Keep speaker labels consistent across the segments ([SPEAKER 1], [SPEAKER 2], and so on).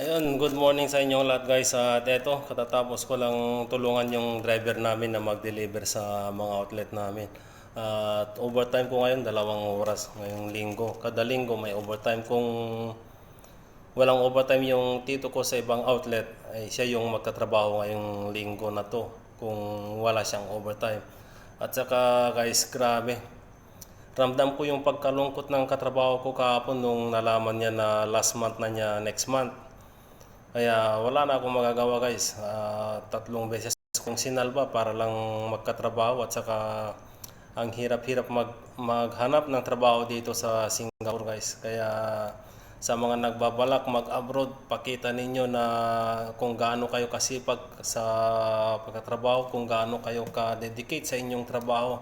[SPEAKER 1] Ayun, good morning sa inyong lahat guys. At eto, katatapos ko lang tulungan yung driver namin na mag-deliver sa mga outlet namin. At overtime ko ngayon, dalawang oras ngayong linggo. Kada linggo may overtime. Kung walang overtime yung tito ko sa ibang outlet, ay siya yung magtatrabaho ngayong linggo na to. Kung wala siyang overtime. At saka guys, grabe. Ramdam ko yung pagkalungkot ng katrabaho ko kahapon nung nalaman niya na last month na niya next month. Kaya wala na akong magagawa guys. Ah, tatlong beses kong sinalba para lang magkatrabaho at saka ang hirap-hirap mag maghanap ng trabaho dito sa Singapore guys. Kaya sa mga nagbabalak mag-abroad, pakita ninyo na kung gaano kayo kasipag sa pagkatrabaho, kung gaano kayo ka-dedicate sa inyong trabaho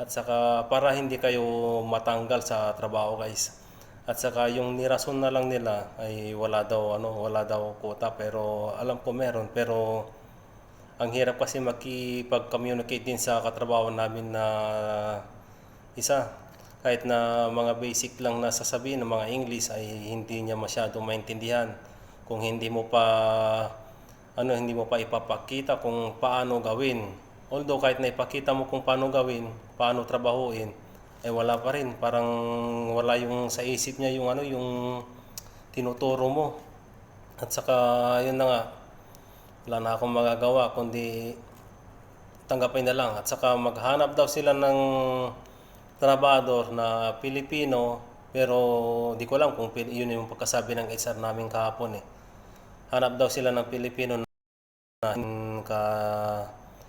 [SPEAKER 1] at saka para hindi kayo matanggal sa trabaho guys. At saka yung nirason na lang nila ay wala daw ano, wala daw quota. Pero alam ko meron. Pero ang hirap kasi makipag-communicate din sa katrabaho namin na isa. Kahit na mga basic lang na sasabihin ng mga English ay hindi niya masyado maintindihan. Kung hindi mo pa ano hindi mo pa ipapakita kung paano gawin. Although kahit na ipakita mo kung paano gawin paano trabahuin eh wala pa rin. Parang wala yung sa isip niya yung ano yung tinuturo mo. At saka yun na nga wala na akong magagawa kundi tanggapin na lang. At saka maghanap daw sila ng trabador na Pilipino pero di ko alam kung yun yung pagkasabi ng HR namin kahapon eh. Hanap daw sila ng Pilipino na ka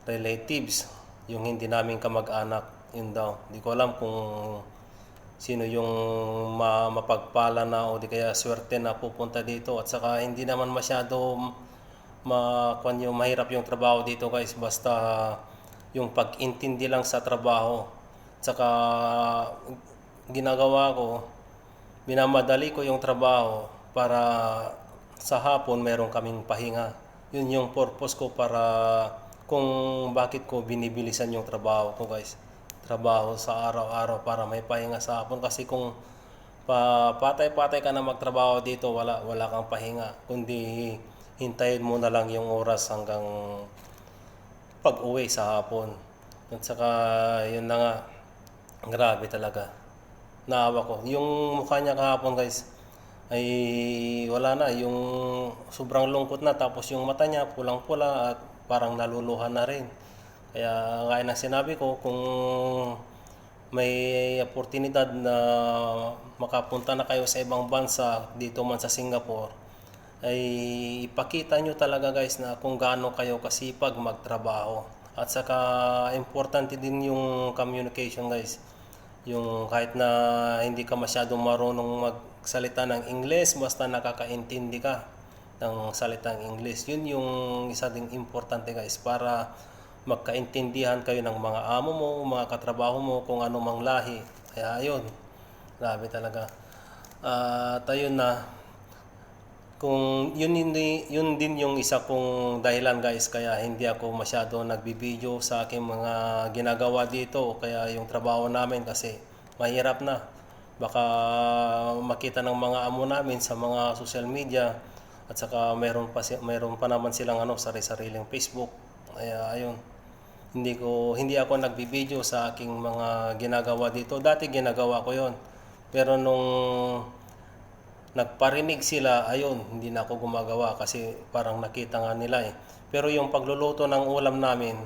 [SPEAKER 1] relatives yung hindi namin kamag-anak yun daw. Di ko alam kung sino yung ma- mapagpala na o di kaya swerte na pupunta dito. At saka hindi naman masyado ma kwan yung mahirap yung trabaho dito guys. Basta yung pag-intindi lang sa trabaho. Saka ginagawa ko minamadali ko yung trabaho para sa hapon meron kaming pahinga. Yun yung purpose ko para kung bakit ko binibilisan yung trabaho ko guys trabaho sa araw-araw para may pahinga sa hapon. Kasi kung pa patay-patay ka na magtrabaho dito wala wala kang pahinga. Kundi hintayin mo na lang yung oras hanggang pag-uwi sa hapon. At saka yun na nga grabe talaga. Naawa ko. Yung mukha niya kahapon guys ay wala na. Yung sobrang lungkot na. Tapos yung mata niya pulang-pula at parang naluluhan na rin kaya gaya ng sinabi ko kung may oportunidad na makapunta na kayo sa ibang bansa dito man sa Singapore ay ipakita nyo talaga guys na kung gaano kayo kasipag magtrabaho. At saka importante din yung communication guys. Yung kahit na hindi ka masyadong marunong magsalita ng English basta nakakaintindi ka ng salitang English. Yun yung isa ding importante guys para magkaintindihan kayo ng mga amo mo, mga katrabaho mo kung ano mang lahi kaya ayun grabe talaga. At ayun na kung yun, yun, yun din yung isa kong dahilan guys kaya hindi ako masyado nagbibideo sa aking mga ginagawa dito o kaya yung trabaho namin kasi mahirap na. Baka makita ng mga amo namin sa mga social media at saka mayroon pa mayroon pa naman silang ano sari-sariling Facebook. Kaya ayun hindi ko hindi ako nagbibideo sa aking mga ginagawa dito dati ginagawa ko yon pero nung nagparinig sila, ayun, hindi na ako gumagawa kasi parang nakita nga nila eh. Pero yung pagluluto ng ulam namin,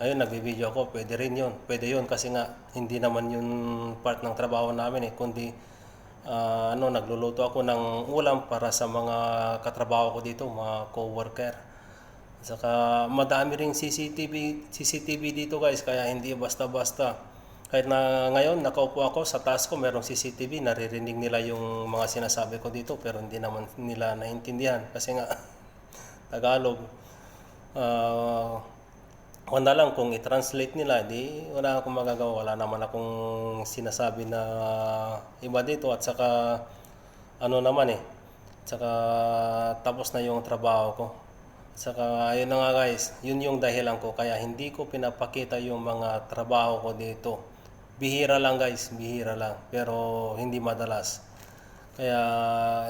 [SPEAKER 1] ayun, nagbibideo ako, pwede rin yun. Pwede yun kasi nga, hindi naman yun part ng trabaho namin eh, kundi ah, ano, nagluluto ako ng ulam para sa mga katrabaho ko dito, mga co-worker. Saka madami ring CCTV, CCTV dito guys, kaya hindi basta-basta. Kahit na ngayon nakaupo ako sa taas ko merong CCTV, naririnig nila yung mga sinasabi ko dito pero hindi naman nila naintindihan kasi nga Tagalog. Ah, kung na lang kung i-translate nila, di wala akong magagawa. Wala naman akong sinasabi na iba dito at saka ano naman eh. Saka tapos na yung trabaho ko. Saka ayun na nga guys, yun yung dahilan ko kaya hindi ko pinapakita yung mga trabaho ko dito. Bihira lang guys, bihira lang. Pero hindi madalas. Kaya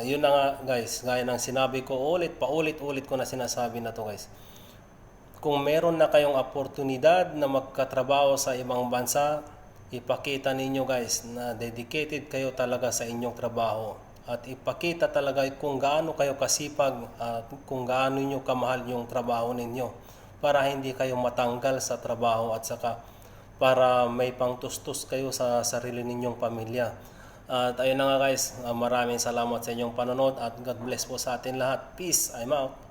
[SPEAKER 1] yun na nga guys, gaya ng sinabi ko ulit, paulit-ulit ko na sinasabi na to guys. Kung meron na kayong oportunidad na magkatrabaho sa ibang bansa, ipakita ninyo guys na dedicated kayo talaga sa inyong trabaho. At ipakita talaga kung gaano kayo kasipag at kung gaano nyo kamahal yung trabaho ninyo para hindi kayo matanggal sa trabaho at saka para may pangtustos kayo sa sarili ninyong pamilya. At ayun na nga guys, maraming salamat sa inyong panonood at God bless po sa atin lahat. Peace, I'm out.